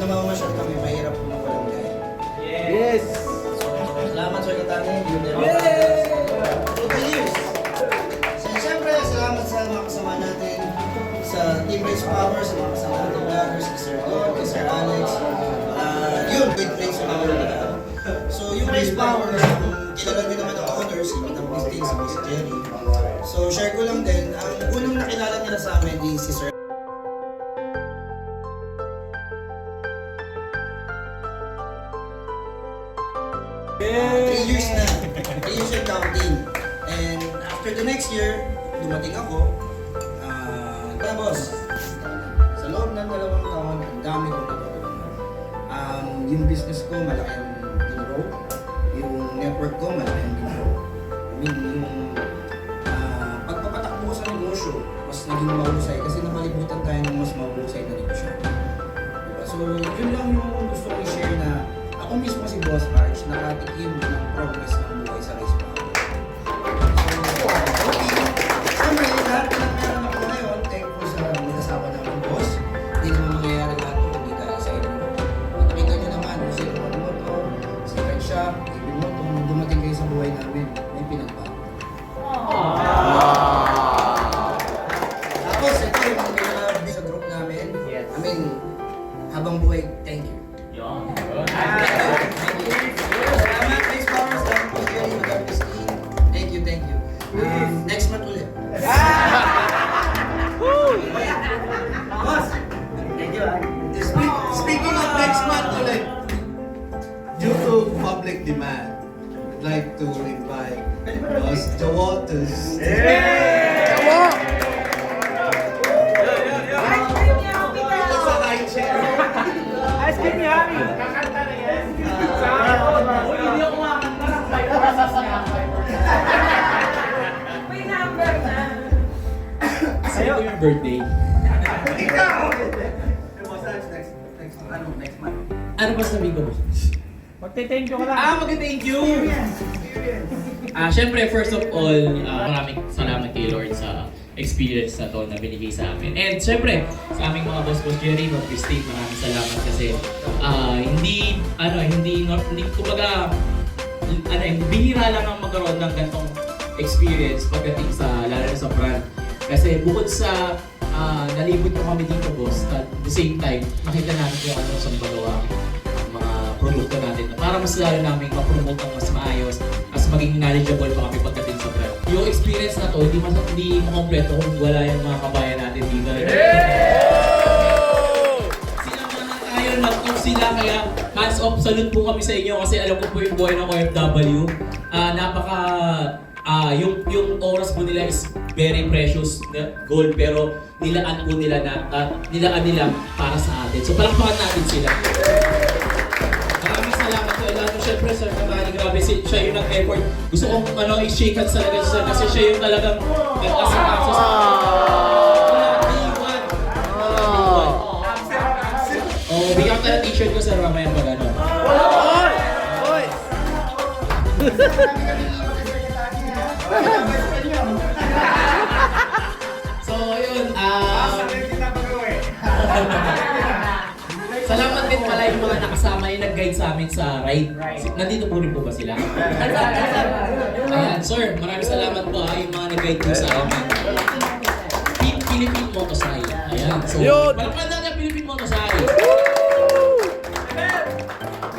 namamasyal kami, mahirap po na walang gaya. Yes! So, salamat Sir Katani. So, the years. So, siyempre, salamat sa mga kasama natin sa Team Race Power, sa mga kasama natin vloggers, kay Sir Don, kay Sir Alex. Ah, yun, with Race Power talaga. So, yung Race Power, um, kilala niyo naman ang owners, si Madam Christine, si Miss Jerry. So, share ko lang din, ang unang nakilala nila sa amin is si Sir next year, dumating ako. Ah, tapos, sa loob ng dalawang taon, ang dami kong natutunan. Um, yung business ko, malaki ang may pinagbago. Tapos, birthday. Ano, next month. Ano ba sabihin ko? Magte-thank you ka lang. Ah, mag-thank you! Ah, syempre, first of all, ah, maraming salamat kay Lord sa experience na to na binigay sa amin. And syempre, sa aming mga boss boss Jerry, Boss Christine, maraming salamat kasi ah, hindi, ano, hindi, hindi, kumbaga, ano, eh, bihira lang ang magkaroon ng ganitong experience pagdating sa, lalo na sa brand. Kasi bukod sa ah, nalibot ko kami dito, boss, at the same time, makita namin kung ano sa balawa mga produkto natin na para mas lalo namin ma-promote ang mas maayos, mas maging knowledgeable pa kami pagdating sa brand. Yung experience na to, hindi mas hindi makompleto kung wala yung mga kabayan natin dito. Sinamahan tayo, nag-off sila, kaya hands off, salute po kami sa inyo kasi alam ko po yung buhay ng OFW. Ah, napaka, ah, yung, yung oras po nila is very precious na gold pero nilaan po nila na, ah, nilaan nila para sa atin. So palakpakan natin sila. Maraming salamat po. Lalo syempre Sir Katani, grabe si, siya yung nag-effort. Gusto kong ano, i-shake hands talaga siya kasi siya yung talagang nag-asikaso sa... One. Oh, bigyan ka ng t-shirt ko sir mamaya pag ano. So, Pala yung mga nakasama yung nag-guide sa amin sa ride. Si- Nandito po rin po ba sila? Ayan, sir, maraming salamat po ha, yung mga nag-guide po sa amin. Team Philippine Motosai. Ayan, so, Yun! palakpan natin ang Philippine Motosai.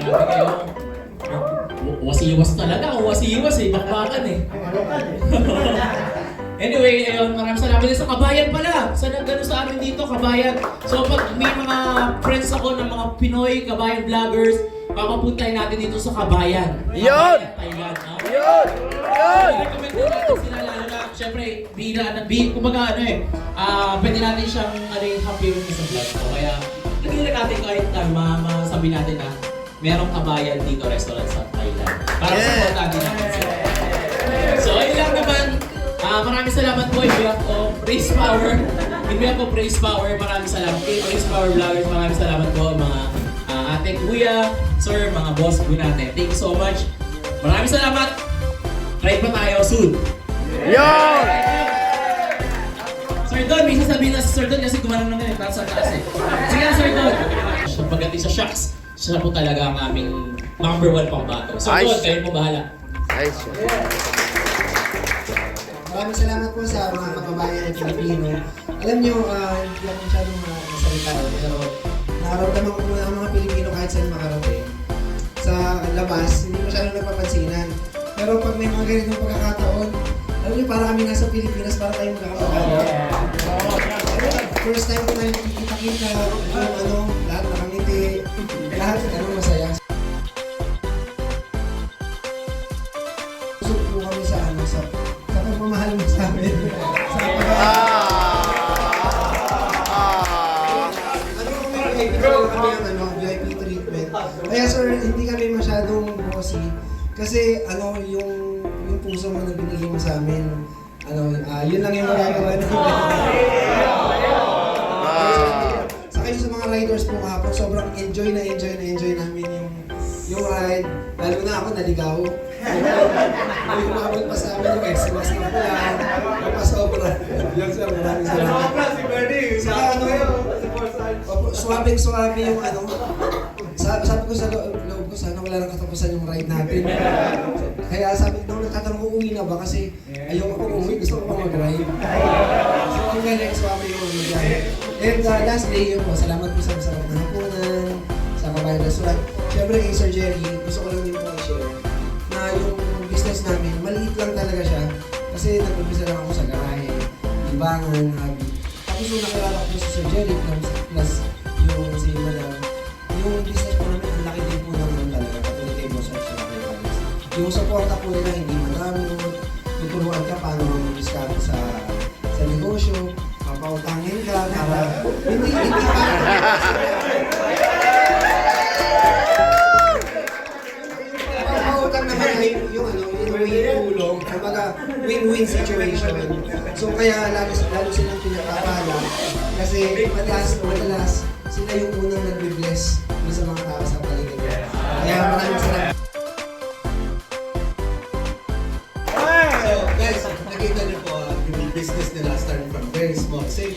Grabe kayo. Wasiwas talaga, wasiwas eh, bakbakan eh. Anyway, ayun, maraming salamat din sa kabayan pala. Sa nagano sa amin dito, kabayan. So pag may mga friends ako ng mga Pinoy, kabayan vloggers, papapuntahin natin dito sa kabayan. Yun! Thailand. No? Yun! Yun! I-recommend din natin sila lalo na, syempre, bihira na, bihira, kumbaga ano eh, ah, pwede natin siyang, ano yung happy room sa vlog. So kaya, lagyan natin kahit uh, ma masabi natin na merong kabayan dito restaurant sa Thailand. Para Yeah. support natin natin Ah, maraming salamat po behalf of Praise Power. Behalf of Praise Power, maraming salamat. Kay Praise Power Vloggers, maraming salamat po mga ah, ating kuya, sir, mga boss po natin. Thank you so much. Maraming salamat. Ride pa tayo soon. Yun! Sir Don, may sasabihin na si Sir Don kasi gumanong naman eh, nasa taas eh. Sige na, Sir Don. Pagdating sa shucks, siya po talaga ang aming number one pambato. Ayos. doon, kayo po bahala. Nice. Maraming salamat po sa mga kababayan ng Pilipino. Alam niyo, ah, hindi ako masyadong eh, pero nakaramdaman ko na ang mga Pilipino kahit saan makarating. Sa labas, hindi masyadong nagpapansinan. Pero pag may mga ganitong pagkakataon, alam niyo, para kami nasa Pilipinas, para tayo magkakapagano. First time ko nakikita-kita, yung ano, lahat nakangiti, lahat ano masaya. Kasi ano, yung yung puso mo na binigay mo sa amin, ano, ah, yun lang yung magagawa namin. Sa kayo sa mga riders po kahapon, sobrang enjoy na enjoy na enjoy namin yung yung ride. Lalo na ako naligaw. May umabot pa sa amin yung Xmas na pula. Napasobra. Yan sir, maraming salamat. si Bernie. Sa ano, Opo, swabbing swabe yung ano. Sa, sabi ko sa lo- loob ko, sana wala nang katapusan yung ride natin. Kaya sabi, nung nagtatanong ko, uwi na ba? Kasi ayoko ko umuwi, gusto ko pa mag-ride. So, ang galing, swabe yung ano dyan. And uh, last day yun po, salamat po sa masarap na hapunan, sa kabayan restaurant. Siyempre kay Sir Jerry, gusto ko lang din po i-share na yung business namin, maliit lang talaga siya. Kasi nag-umpisa lang ako sa garahe, libangan, hobby. Tapos nung nakilala ko si Sir Jerry plus, plus yung si Madam, yung business Yung supporta po nila hindi madamot, tuturuan ka paano mag-discount sa sa negosyo, papautangin ka para hindi hindi pa Papautang naman ay yung ano, yung win-win situation. So kaya lalo, lalo silang pinagpapala kasi madalas, madalas sila yung unang nagbe-bless sa mga tao sa paligid. Kaya maraming salamat.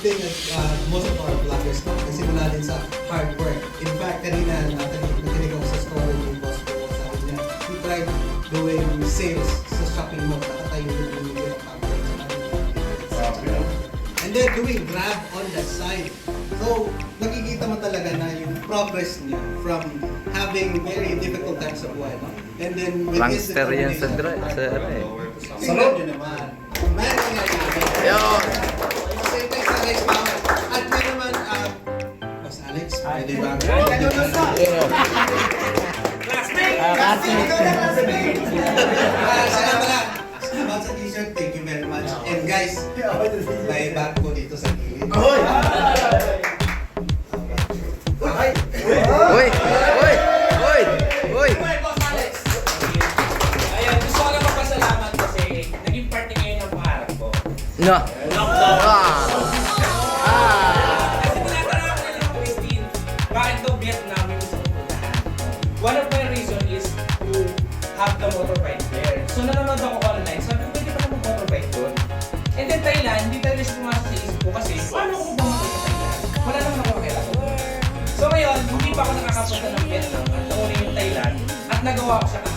Thing as uh, most of our vloggers? Nagsimula din sa hard work. In fact, kanina natin nakinig ako sa story ni Boss Bo. Sabi niya, he tried doing sales sa shopping mall. Nakatayo din yung sa kanila. And then doing grab on the side. So, nakikita mo talaga na yung progress niya from having very difficult times of buhay. no? And then with his Langster yan sa dra- sa ano eh. Nyo naman. Man. Yo! Pwede ba? Ah, salamat lang. Salamat sa t-shirt. Thank you very much. And guys, may bag ko dito sa gilid. Uy! Uy! Uy! Uy! Ayun, gusto ko lang pa ako nakakapunta ng Vietnam at nauna yung Thailand at nagawa ko siya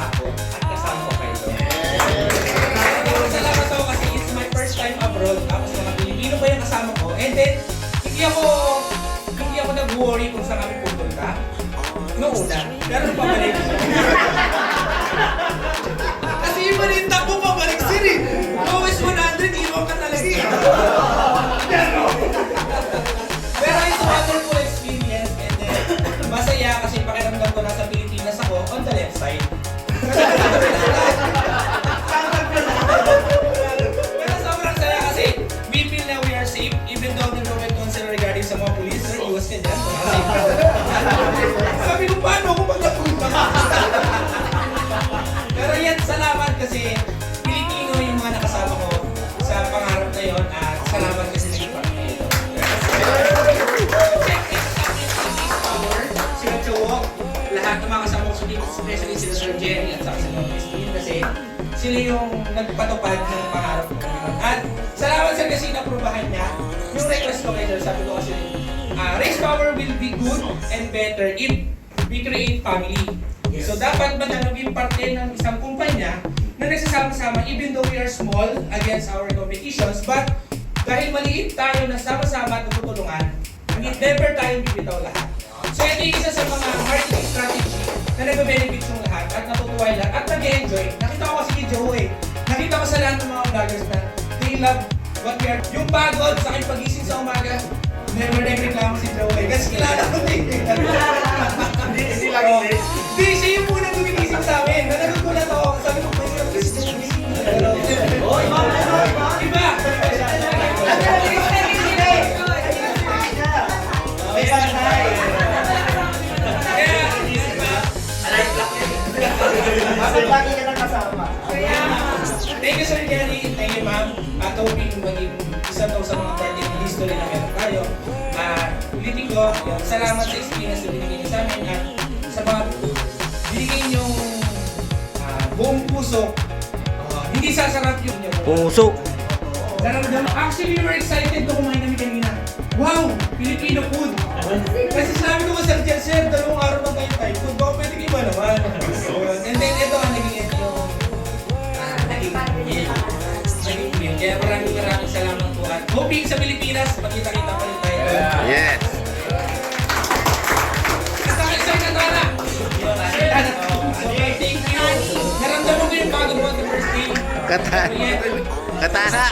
tayo na sama-sama at nagtutulungan, hindi never tayong bibitaw lahat. So ito yung isa sa mga marketing strategy na nag-benefit yung lahat at natutuwa lahat at nag-enjoy. Nakita ko kasi kay Joe eh. Nakita ko sa lahat ng mga vloggers na they love what we are. Yung pagod sa aking pagising sa umaga, never nagreklamo si Joe eh. Kasi kilala ko din eh. Hindi lagi late. Hindi, siya yung unang gumigising sa amin. Na nagugulat ako. Sabi ko, may hirap kasi siya gumising. Oh, iba! Iba! Kaya, Bakit lagi ka nang kasama? Thank you, Sir Jerry. Thank you, ma'am. At hoping maging isa to sa mga in history na meron tayo. At ulitin ko, salamat sa experience na binigay niyo sa amin at sa mga binigay niyong ah, buong puso. Ah, hindi sasarap yung inyo. Puso. Naramdaman, actually, we were excited to kumain kami kanina. Wow! Filipino food! Kasi sinabi ko sa Sir dalawang araw lang kayo Thai food. Baka pa naman. Yun. And then, ito ang naging ito. Naging Kaya maraming maraming salamat po. At hoping sa Pilipinas, makita-kita pa rin tayo. Yes. Katana. Katana.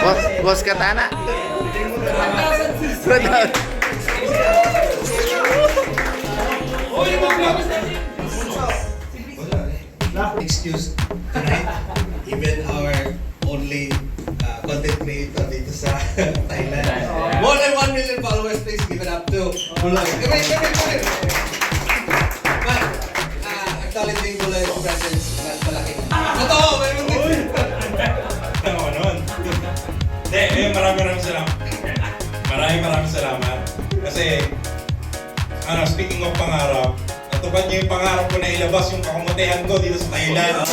Boss, boss Katana. 1,000. 1,000 excuse tonight. Even our only uh, content creator dito sa Thailand. More than 1 million followers, please give it up to Buloy. Come in, come in, come in. But, uh, acknowledging Buloy's presence, malaki. Totoo, may mga Ano nun? Hindi, eh, maraming maraming salamat. Maraming maraming salamat. Kasi, ano, speaking of pangarap, natupad niyo yung pangarap ko na ilabas yung kakumutihan ko dito sa Thailand.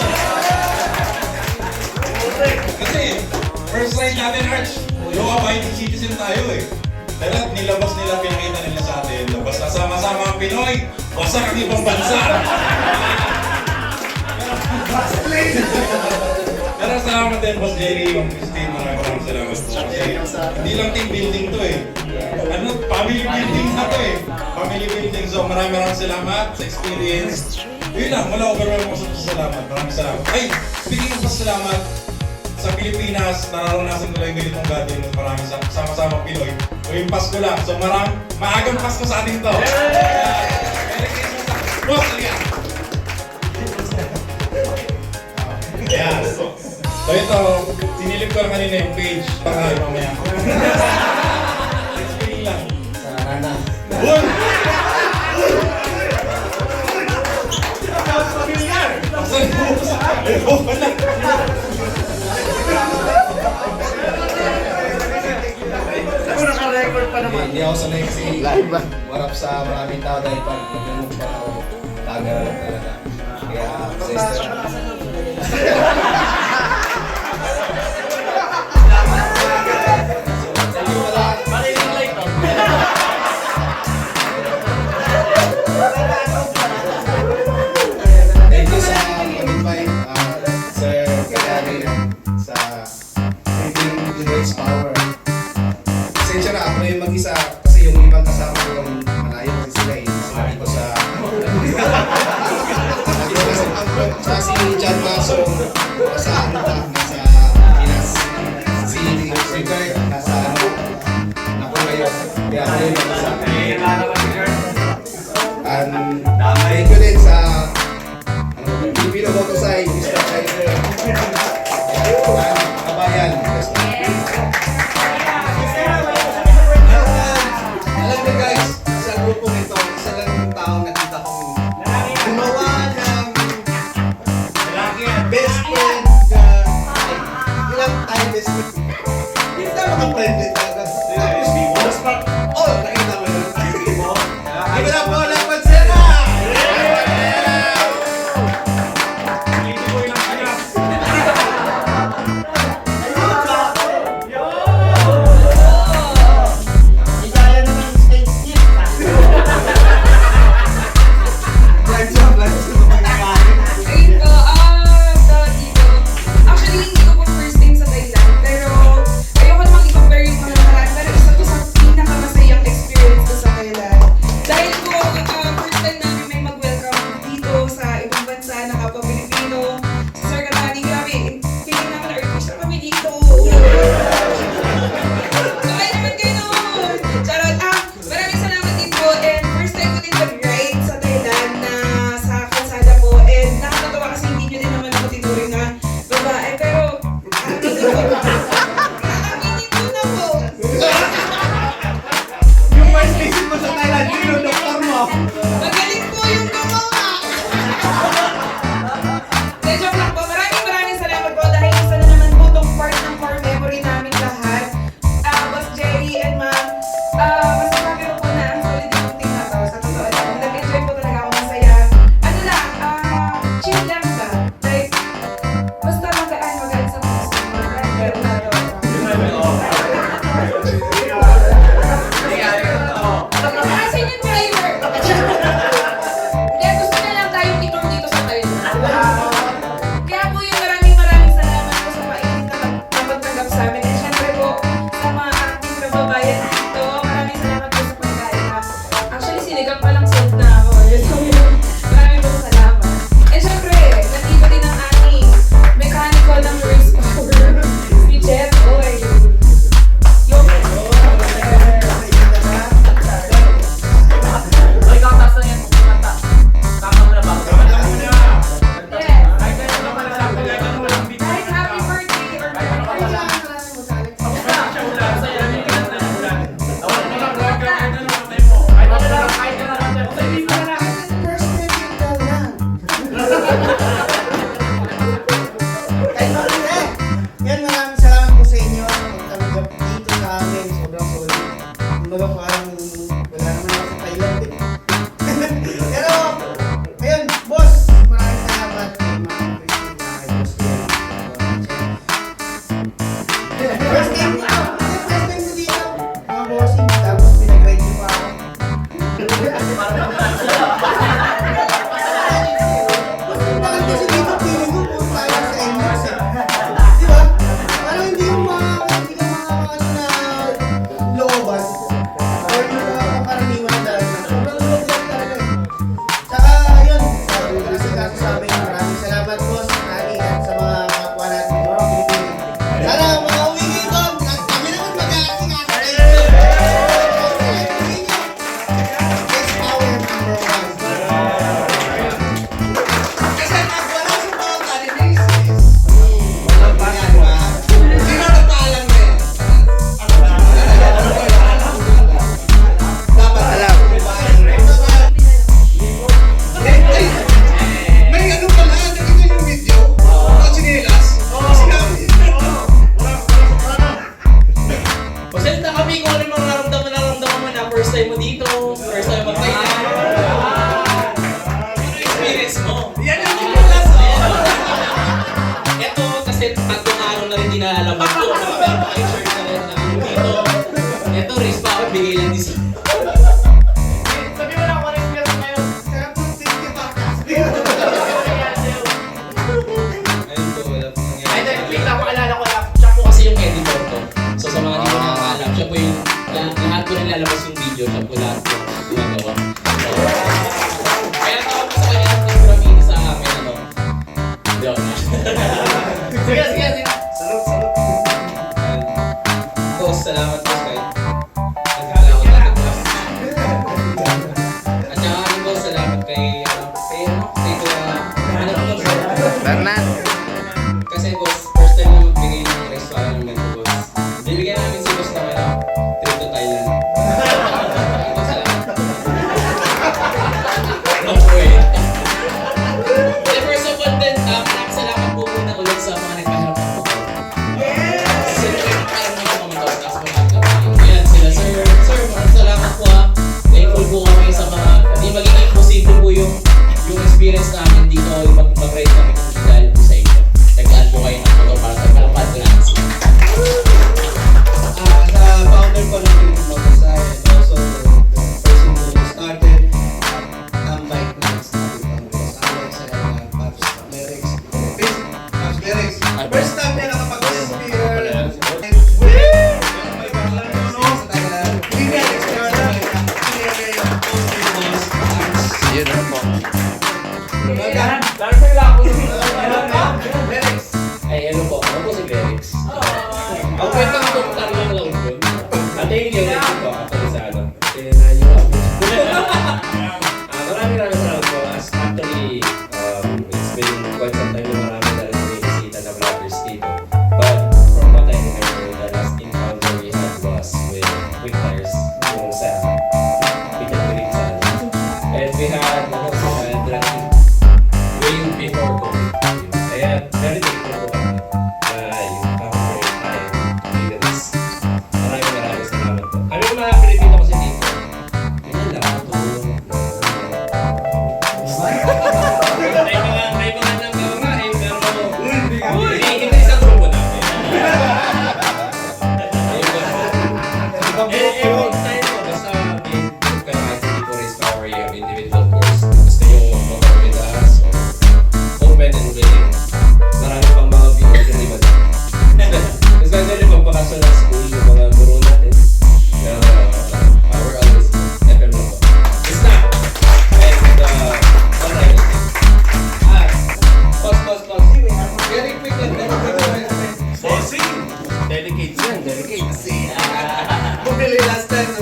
Kasi, first line natin, Arch, law abiding citizen tayo eh. Lahat nilabas nila, pinakita nila sa atin. Labas na sama-sama ang Pinoy, wasak ang ibang bansa. Pero salamat din, Boss Jerry, yung Christine, maraming maraming salamat. Kasi hindi lang team building to eh. Ano, family building na to eh. Family building. So maraming maraming salamat sa experience. Yun lang, wala overwhelm ako sa salamat. Maraming salamat. Ay, speaking of salamat, sa Pilipinas, nararanasan ko lang yung ganitong gathering ng maraming sa- sama-sama Pinoy. O yung Pasko lang. So maram, maagang Pasko sa ating to. Merry Christmas! Boss, aliyan! Ayan. So, so ito, sinilip ko lang kanina yung page. Baka mamaya. Hindi ako sanay kasi Live ba? warap sa maraming tao dahil pag nag-move pa ako, taga lang talaga. Kaya, sister.